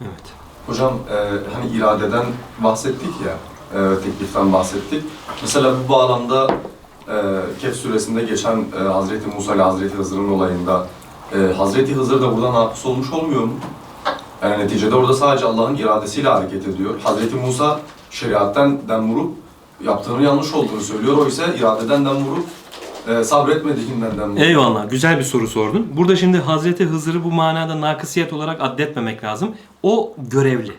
Evet. Hocam e, hani iradeden bahsettik ya, e, tekliften bahsettik. Mesela bu bağlamda e, Kehf suresinde geçen e, Hazreti Musa ile Hazreti Hızır'ın olayında e, Hazreti Hızır da burada nakıs olmuş olmuyor mu? Yani neticede orada sadece Allah'ın iradesiyle hareket ediyor. Hazreti Musa şeriatten dem vurup yaptığının yanlış olduğunu söylüyor. O ise iradeden dem vurup e, sabretmediğinden vuruyor. Eyvallah. Güzel bir soru sordun. Burada şimdi Hazreti Hızır'ı bu manada nakısiyet olarak addetmemek lazım. O görevli.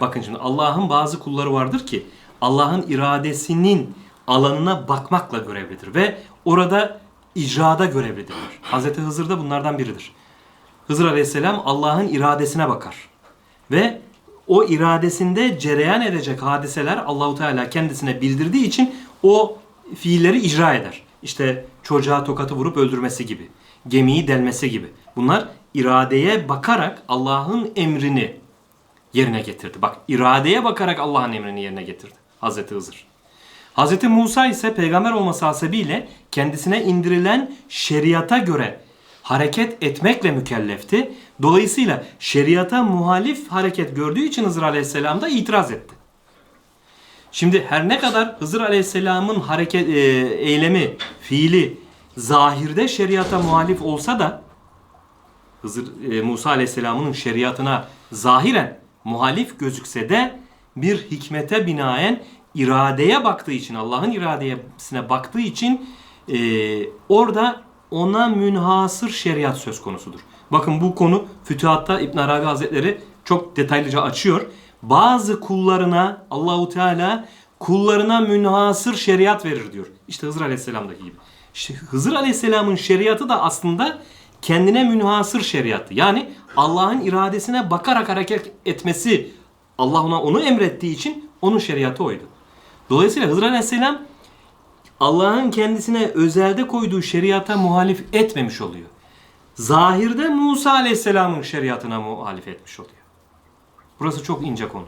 Bakın şimdi Allah'ın bazı kulları vardır ki Allah'ın iradesinin alanına bakmakla görevlidir ve orada icrada görevlidirler. Hazreti Hızır da bunlardan biridir. Hızır Aleyhisselam Allah'ın iradesine bakar. Ve o iradesinde cereyan edecek hadiseler Allahu Teala kendisine bildirdiği için o fiilleri icra eder. İşte çocuğa tokatı vurup öldürmesi gibi, gemiyi delmesi gibi. Bunlar iradeye bakarak Allah'ın emrini yerine getirdi. Bak iradeye bakarak Allah'ın emrini yerine getirdi Hazreti Hızır. Hazreti Musa ise peygamber olması hasebiyle kendisine indirilen şeriata göre hareket etmekle mükellefti. Dolayısıyla şeriata muhalif hareket gördüğü için Hızır Aleyhisselam da itiraz etti. Şimdi her ne kadar Hızır Aleyhisselam'ın hareket e, eylemi, fiili zahirde şeriata muhalif olsa da Hızır e, Musa Aleyhisselam'ın şeriatına zahiren muhalif gözükse de bir hikmete binaen iradeye baktığı için Allah'ın iradesine baktığı için e, orada ona münhasır şeriat söz konusudur. Bakın bu konu Fütuhat'ta İbn Arabi Hazretleri çok detaylıca açıyor. Bazı kullarına Allahu Teala kullarına münhasır şeriat verir diyor. İşte Hızır Aleyhisselam'daki gibi. İşte Hızır Aleyhisselam'ın şeriatı da aslında kendine münhasır şeriatı. Yani Allah'ın iradesine bakarak hareket etmesi Allah ona onu emrettiği için onun şeriatı oydu. Dolayısıyla Hızır Aleyhisselam Allah'ın kendisine özelde koyduğu şeriata muhalif etmemiş oluyor. Zahirde Musa Aleyhisselam'ın şeriatına muhalif etmiş oluyor. Burası çok ince konu.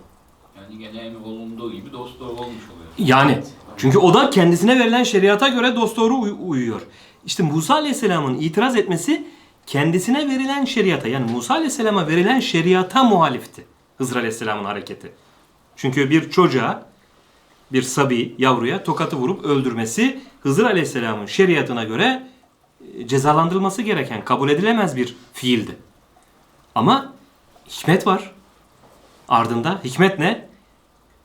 Yani gene emir olunduğu gibi dost doğru olmuş oluyor. Yani çünkü o da kendisine verilen şeriata göre dosdoğru uy- uyuyor. İşte Musa Aleyhisselam'ın itiraz etmesi kendisine verilen şeriata yani Musa Aleyhisselam'a verilen şeriata muhalifti. Hızır Aleyhisselam'ın hareketi. Çünkü bir çocuğa bir sabi yavruya tokatı vurup öldürmesi Hızır Aleyhisselam'ın şeriatına göre e, cezalandırılması gereken kabul edilemez bir fiildi. Ama hikmet var. Ardında hikmet ne?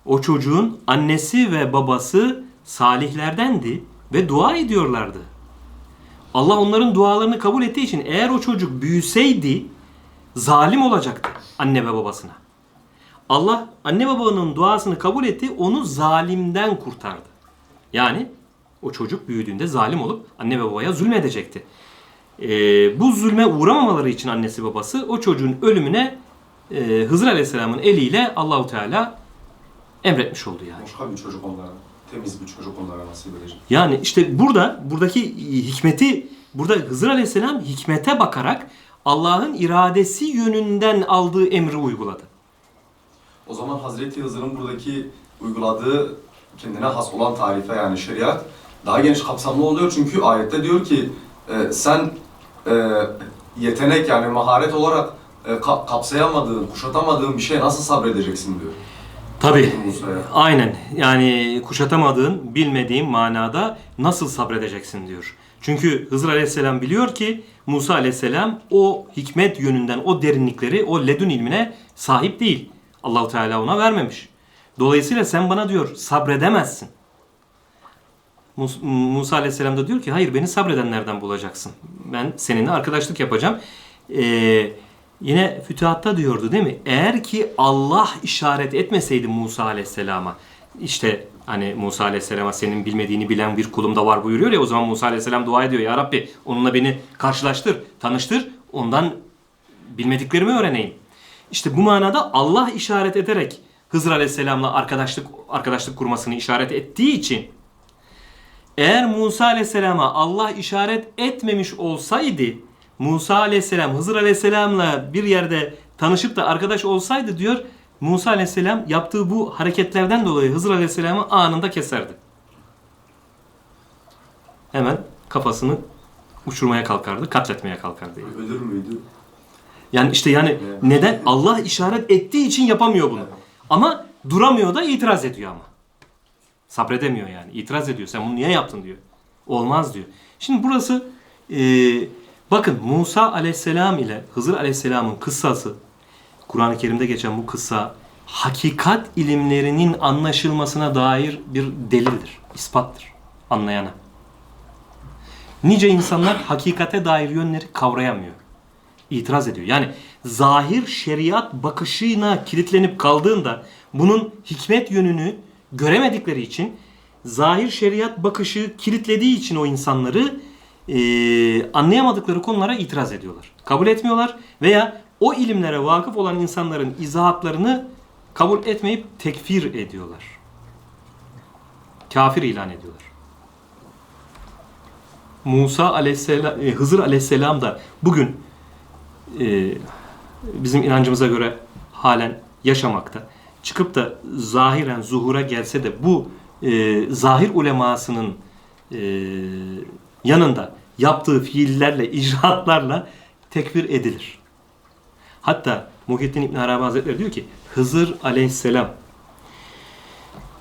O çocuğun annesi ve babası salihlerdendi ve dua ediyorlardı. Allah onların dualarını kabul ettiği için eğer o çocuk büyüseydi zalim olacaktı anne ve babasına. Allah anne babanın duasını kabul etti, onu zalimden kurtardı. Yani o çocuk büyüdüğünde zalim olup anne ve babaya zulmedecekti. Ee, bu zulme uğramamaları için annesi babası o çocuğun ölümüne e, Hızır Aleyhisselam'ın eliyle Allahu Teala emretmiş oldu yani. Başka bir çocuk onlara, temiz bir çocuk onlara nasip edecek. Yani işte burada buradaki hikmeti burada Hızır Aleyhisselam hikmete bakarak Allah'ın iradesi yönünden aldığı emri uyguladı. O zaman Hazreti Hızır'ın buradaki uyguladığı kendine has olan tarife yani şeriat daha geniş kapsamlı oluyor çünkü ayette diyor ki e, sen e, yetenek yani maharet olarak e, ka- kapsayamadığın, kuşatamadığın bir şeye nasıl sabredeceksin diyor. Tabi Musa'ya. aynen yani kuşatamadığın bilmediğin manada nasıl sabredeceksin diyor. Çünkü Hızır Aleyhisselam biliyor ki Musa Aleyhisselam o hikmet yönünden o derinlikleri o ledün ilmine sahip değil. Allahu Teala ona vermemiş. Dolayısıyla sen bana diyor sabredemezsin. Mus- Musa Aleyhisselam da diyor ki hayır beni sabredenlerden bulacaksın. Ben seninle arkadaşlık yapacağım. Ee, yine Fütuhat'ta diyordu değil mi? Eğer ki Allah işaret etmeseydi Musa Aleyhisselam'a işte hani Musa Aleyhisselam'a senin bilmediğini bilen bir kulum da var buyuruyor ya o zaman Musa Aleyhisselam dua ediyor. Ya Rabbi onunla beni karşılaştır, tanıştır. Ondan bilmediklerimi öğreneyim. İşte bu manada Allah işaret ederek Hızır Aleyhisselam'la arkadaşlık arkadaşlık kurmasını işaret ettiği için eğer Musa Aleyhisselam'a Allah işaret etmemiş olsaydı Musa Aleyhisselam Hızır Aleyhisselam'la bir yerde tanışıp da arkadaş olsaydı diyor Musa Aleyhisselam yaptığı bu hareketlerden dolayı Hızır Aleyhisselam'ı anında keserdi. Hemen kafasını uçurmaya kalkardı, katletmeye kalkardı. Ölür müydü? Yani işte yani Evet. neden? Allah işaret ettiği için yapamıyor bunu. Ama duramıyor da itiraz ediyor ama. Sabredemiyor yani. İtiraz ediyor. Sen bunu niye yaptın diyor. Olmaz diyor. Şimdi burası e, bakın Musa aleyhisselam ile Hızır aleyhisselamın kıssası Kur'an-ı Kerim'de geçen bu kıssa hakikat ilimlerinin anlaşılmasına dair bir delildir, ispattır anlayana. Nice insanlar hakikate dair yönleri kavrayamıyor. İtiraz ediyor. Yani zahir şeriat bakışına kilitlenip kaldığında bunun hikmet yönünü göremedikleri için zahir şeriat bakışı kilitlediği için o insanları eee, anlayamadıkları konulara itiraz ediyorlar. Kabul etmiyorlar veya o ilimlere vakıf olan insanların izahatlarını kabul etmeyip tekfir ediyorlar. Kafir ilan ediyorlar. Musa aleyhisselam, e, Hızır aleyhisselam da bugün e, bizim inancımıza göre halen yaşamakta. Çıkıp da zahiren zuhura gelse de bu e, zahir ulemasının e, yanında yaptığı fiillerle, icraatlarla tekfir edilir. Hatta Muhyiddin İbn Arabi Hazretleri diyor ki Hızır aleyhisselam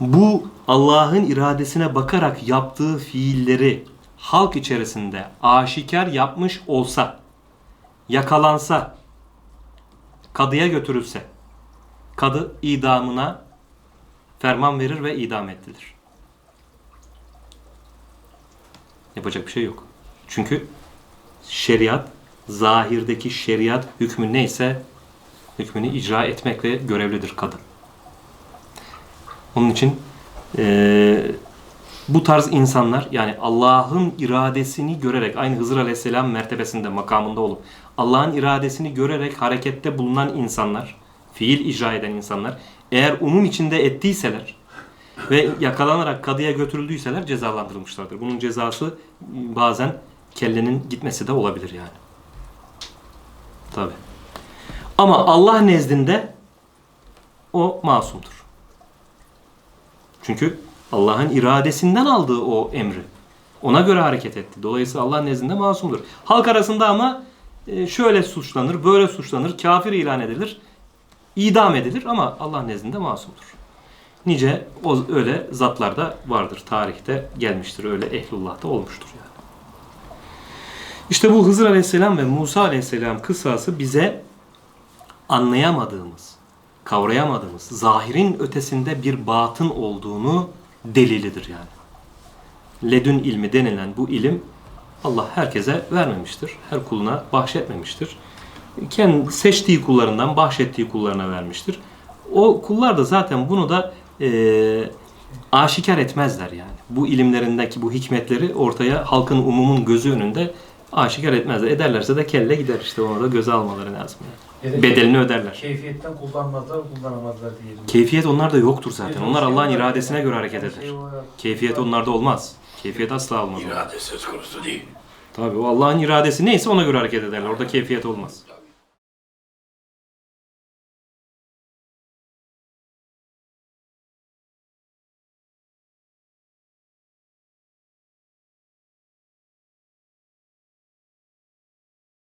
bu Allah'ın iradesine bakarak yaptığı fiilleri halk içerisinde aşikar yapmış olsa, yakalansa, kadıya götürülse, kadı idamına ferman verir ve idam ettirir. Yapacak bir şey yok. Çünkü şeriat, zahirdeki şeriat hükmü neyse hükmünü icra etmekle görevlidir kadın. Onun için eee, bu tarz insanlar yani Allah'ın iradesini görerek aynı Hızır Aleyhisselam mertebesinde makamında olup Allah'ın iradesini görerek harekette bulunan insanlar, fiil icra eden insanlar eğer umum içinde ettiyseler ve yakalanarak kadıya götürüldüyseler cezalandırılmışlardır. Bunun cezası bazen kellenin gitmesi de olabilir yani. Tabi. Ama Allah nezdinde o masumdur. Çünkü Allah'ın iradesinden aldığı o emri. Ona göre hareket etti. Dolayısıyla Allah nezdinde masumdur. Halk arasında ama e, şöyle suçlanır, böyle suçlanır, kafir ilan edilir, idam edilir ama Allah nezdinde masumdur. Nice o öyle zatlar da vardır. Tarihte gelmiştir. Öyle ehlullah'ta olmuştur yani. İşte bu Hızır Aleyhisselam ve Musa Aleyhisselam kıssası bize anlayamadığımız, kavrayamadığımız, zahirin ötesinde bir batın olduğunu delilidir yani. Ledün ilmi denilen bu ilim Allah herkese vermemiştir. Her kuluna bahşetmemiştir. Kendi seçtiği kullarından bahşettiği kullarına vermiştir. O kullar da zaten bunu da eee aşikar etmezler yani. Bu ilimlerindeki bu hikmetleri ortaya halkın umumun gözü önünde aşikar etmezler. Ederlerse de kelle gider işte ona da göze almaları lazım. Yani. Ya Bedelini öderler. Keyfiyetten kullanmazlar, kullanamazlar diyelim. Keyfiyet onlarda yoktur zaten. Onlar şey Allah'ın iradesine göre hareket eder. şey. Keyfiyet onlarda olmaz. Keyfiyet asla olmaz. İrade söz konusu değil. Tabii o Allah'ın iradesi neyse ona göre hareket ederler. Orada keyfiyet olmaz.